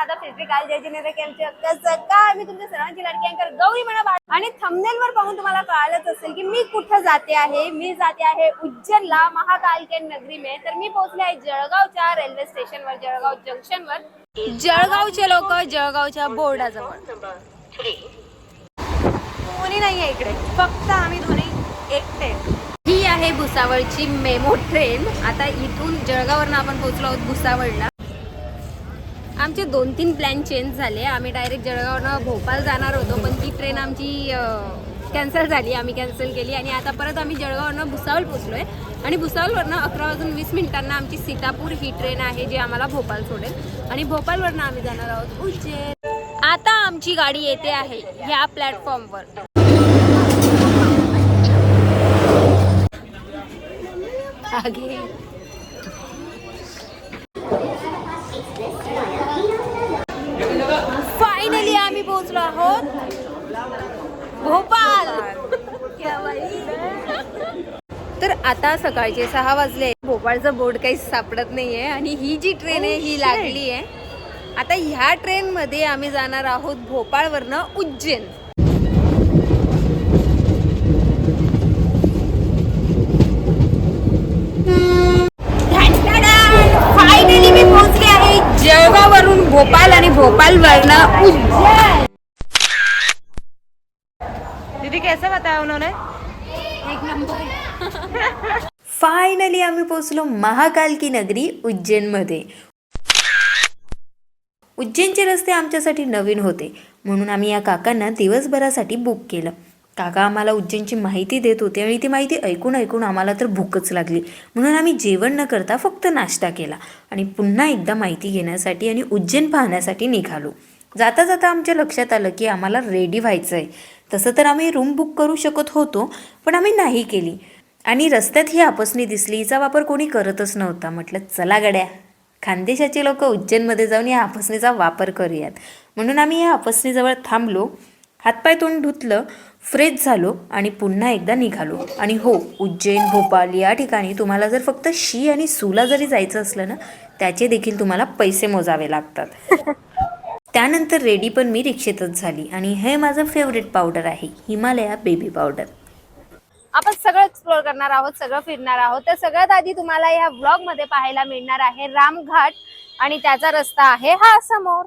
राधा फिरते काल जयजिने केलं कसं काय मी तुमच्या सर्वांची लडकी अँकर गौरी म्हणा आणि थंबनेल वर पाहून तुम्हाला कळालंच असेल की मी कुठं जाते आहे. मी जाते आहे उज्जैनला महाकालके नगरी मे तर मी पोहोचले आहे जळगावच्या रेल्वे स्टेशनवर जळगाव जंक्शनवर जळगावचे लोक जळगावच्या बोर्डाजवळ. कोणी नाहीये इकडे. फक्त आम्ही दोन्ही एकटे. ही आहे भुसावळची मेमो ट्रेन. आता इथून जळगाववरनं आपण पोहोचलो आहोत भुसावळला. आमचे दोन तीन प्लॅन चेंज झाले. आम्ही डायरेक्ट जळगावनं भोपाळ जाणार होतो पण ती ट्रेन आमची कॅन्सल झाली. आम्ही कॅन्सल केली आणि आता परत आम्ही जळगावनं भुसावळ पोचलो आहे आणि भुसावळवरनं अकरा वाजून वीस मिनिटांना आमची सीतापूर ही ट्रेन आहे जी आम्हाला भोपाळ सोडेल. आणि भोपाळवरनं आम्ही जाणार आहोत उज्जैन. आता आमची गाडी येते आहे ह्या प्लॅटफॉर्मवर आगे. फायनली आम्ही पोहोचलो आहोत. भोपाळ तर आता सकाळचे सहा वाजले. भोपाळचं बोर्ड काही सापडत नाहीये आणि ही जी ट्रेन आहे ही लागली आहे आता ह्या ट्रेन मध्ये आम्ही जाणार आहोत भोपाळवरनं उज्जैन फायनली मी पोहोचले आहे भोपाळ आणि भोपाळवरनं उज्जैन दीदी कैसा बताया उन्होंने? एक नंबर. फायनली आम्ही पोचलो महाकाल की नगरी उज्जैनमध्ये. उज्जैनचे रस्ते आमच्यासाठी नवीन होते. म्हणून आम्ही या काकांना दिवसभरासाठी बुक केलं. काका आम्हाला उज्जैनची माहिती देत होते आणि ती माहिती ऐकून ऐकून आम्हाला तर भूकच लागली. म्हणून आम्ही जेवण न करता फक्त नाश्ता केला आणि पुन्हा एकदा माहिती घेण्यासाठी आणि उज्जैन पाहण्यासाठी निघालो. जाता जाता आमच्या लक्षात आलं की आम्हाला रेडी व्हायचं आहे तसं तर आम्ही रूम बुक करू शकत होतो पण आम्ही नाही केली. आणि रस्त्यात ही आपसणी दिसली हिचा वापर कोणी करतच नव्हता. म्हटलं चला गड्या खानदेशाचे लोक उज्जैनमध्ये जाऊन या आपसणीचा वापर करूयात. म्हणून आम्ही या आपसणीजवळ थांबलो. हातपाय तोंड धुतलं फ्रेश झालो आणि पुन्हा एकदा निघालो. आणि हो उज्जैन भोपाळ या ठिकाणी तुम्हाला जर फक्त शी आणि सूला जरी जायचं असलं ना त्याचे देखील तुम्हाला पैसे मोजावे लागतात. त्यानंतर रेडी पण मी रिक्षेतच झाली आणि हे माझं फेवरेट पावडर आहे हिमालया बेबी पावडर आपण सगळं एक्सप्लोर करणार आहोत सगळं फिरणार आहोत. तर सगळ्यात आधी तुम्हाला या व्लॉगमध्ये पाहायला मिळणार आहे रामघाट आणि त्याचा रस्ता आहे हा समोर.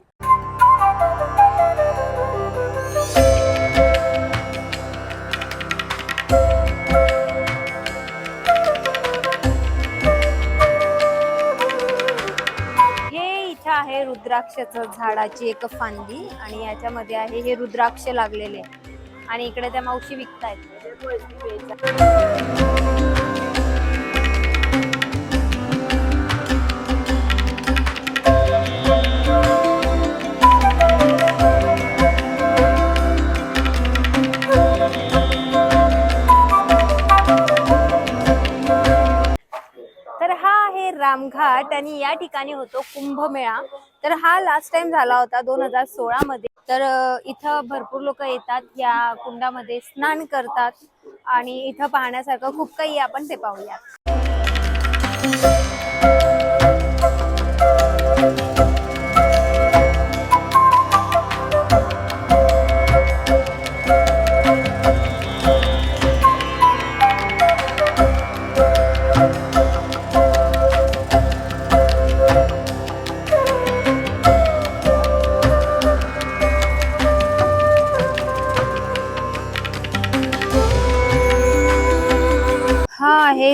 आहे रुद्राक्षाचं झाडाची एक फांदी आणि याच्यामध्ये आहे हे रुद्राक्ष लागलेले. आणि इकडे त्या मावशी विकतायत. हा आहे रामघाट आणि या ठिकाणी होतो कुंभमेळा. तर हा लास्ट टाइम झाला होता दोन हजार सोळा मध्ये. तर इथं भरपूर लोक येतात या कुंडामध्ये स्नान करतात आणि इथं पाहण्यासारखं खूप काही आपण ते पाहूया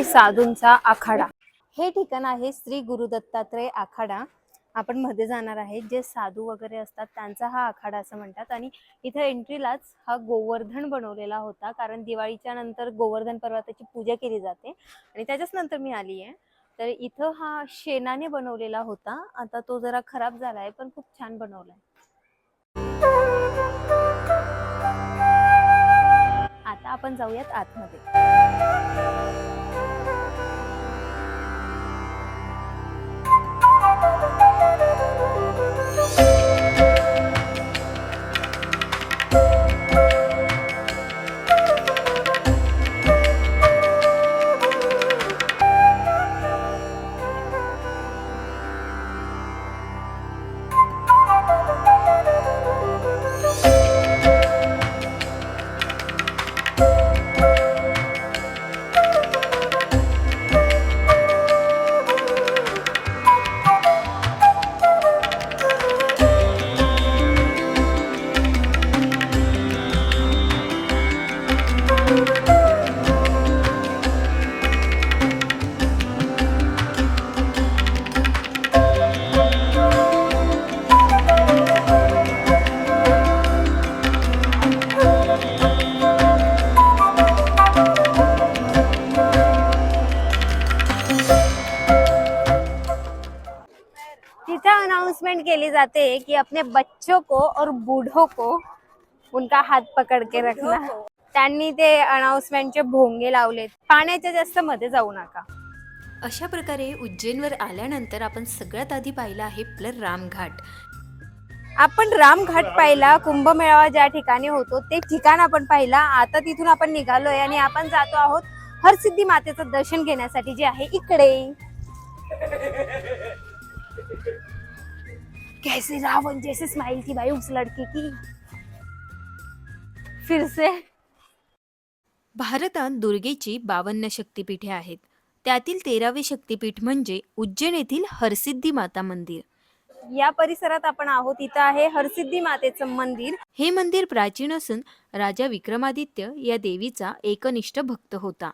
साधूंचा आखाडा. हे ठिकाण आहे श्री गुरु दत्तात्रय आखाडा. आपण मध्ये जाणार आहे जे साधू वगैरे असतात त्यांचा हा आखाडा असं म्हणतात. आणि इथं एंट्रीलाच हा गोवर्धन बनवलेला होता. कारण दिवाळीच्या नंतर गोवर्धन पर्वताची पूजा केली जाते. आणि त्याच्याच नंतर मी आली आहे तर इथं हा शेणाने बनवलेला होता. आता तो जरा खराब झाला आहे पण खूप छान बनवलाय. आता आपण जाऊयात आतमध्ये. केली जाते की अपने बच्चों को और बूढ़ों को उनका हात पकड के रखना। त्यांनी ते अनाउन्समेंटचे भोंगे लावलेत. पाण्याच्या जास्त मध्ये जाऊ नका. अशा प्रकारे उज्जैनवर आल्यानंतर आपण सगळ्यात आधी पाहिलं आहे आपलं रामघाट. आपण रामघाट पाहिला कुंभमेळावा ज्या ठिकाणी होतो ते ठिकाण आपण पाहिला. आता तिथून आपण निघालोय आणि आपण जातो आहोत हरसिद्धी मातेचं दर्शन घेण्यासाठी जे आहे इकडे. कैसे रावण जैसे स्माइल थी भाई उस लड़की की। फिर से। भारतात दुर्गेची बावन्न शक्तिपीठे आहेत. त्यातील तेरावे शक्तिपीठ म्हणजे उज्जैन येथील हरसिद्धी माता मंदिर. या परिसरात आपण आहोत इथं आहे हरसिद्धी मातेचं मंदिर. हे मंदिर प्राचीन असून राजा विक्रमादित्य या देवीचा एकनिष्ठ भक्त होता.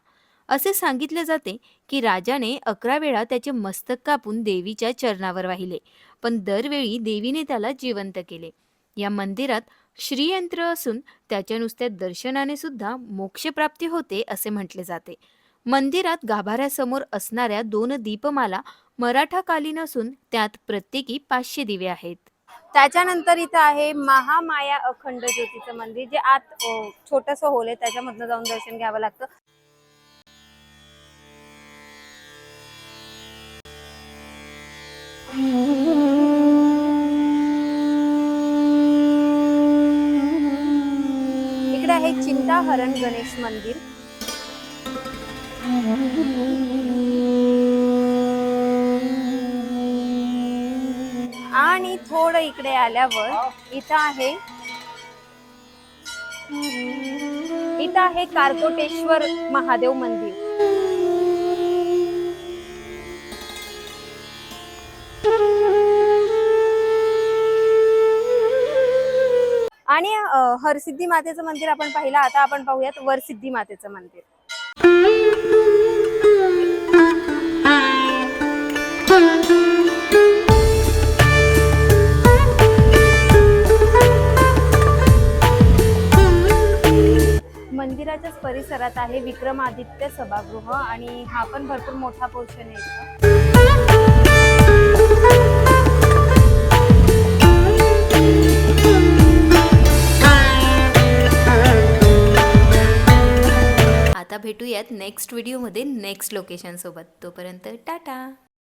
असे सांगितले जाते की राजाने अकरा वेळा त्याचे मस्तक कापून देवीच्या चरणावर वाहिले पण दरवेळी देवीने त्याला जिवंत केले. या मंदिरात श्रीयंत्र असून त्याच्या नुसत्या दर्शनाने सुद्धा मोक्षप्राप्ती होते असे म्हटले जाते. मंदिरात गाभाऱ्यासमोर असणाऱ्या दोन दीपमाला मराठाकालीन असून त्यात प्रत्येकी पाचशे दिवे आहेत. त्याच्यानंतर इथं आहे महामाया अखंड ज्योतीचं मंदिर जे आत छोटस होल आहे त्याच्यामधनं जाऊन दर्शन घ्यावं लागतं. इकडे आहे चिंताहरण गणेश मंदिर. आणि थोडं इकडे आल्यावर इथं आहे इथं आहे कारकोटेश्वर महादेव मंदिर. हरसिद्धी मातेचं मंदिर आपण पाहिलं आता आपण पाहूयात वरसिद्धी मातेचं मंदिर. मंदिराच्याच परिसरात आहे विक्रमादित्य सभागृह आणि हा पण भरपूर मोठा पोर्शन आहे भेटूयात नेक्स्ट व्हिडिओमध्ये नेक्स्ट लोकेशनसोबत तोपर्यंत टाटा!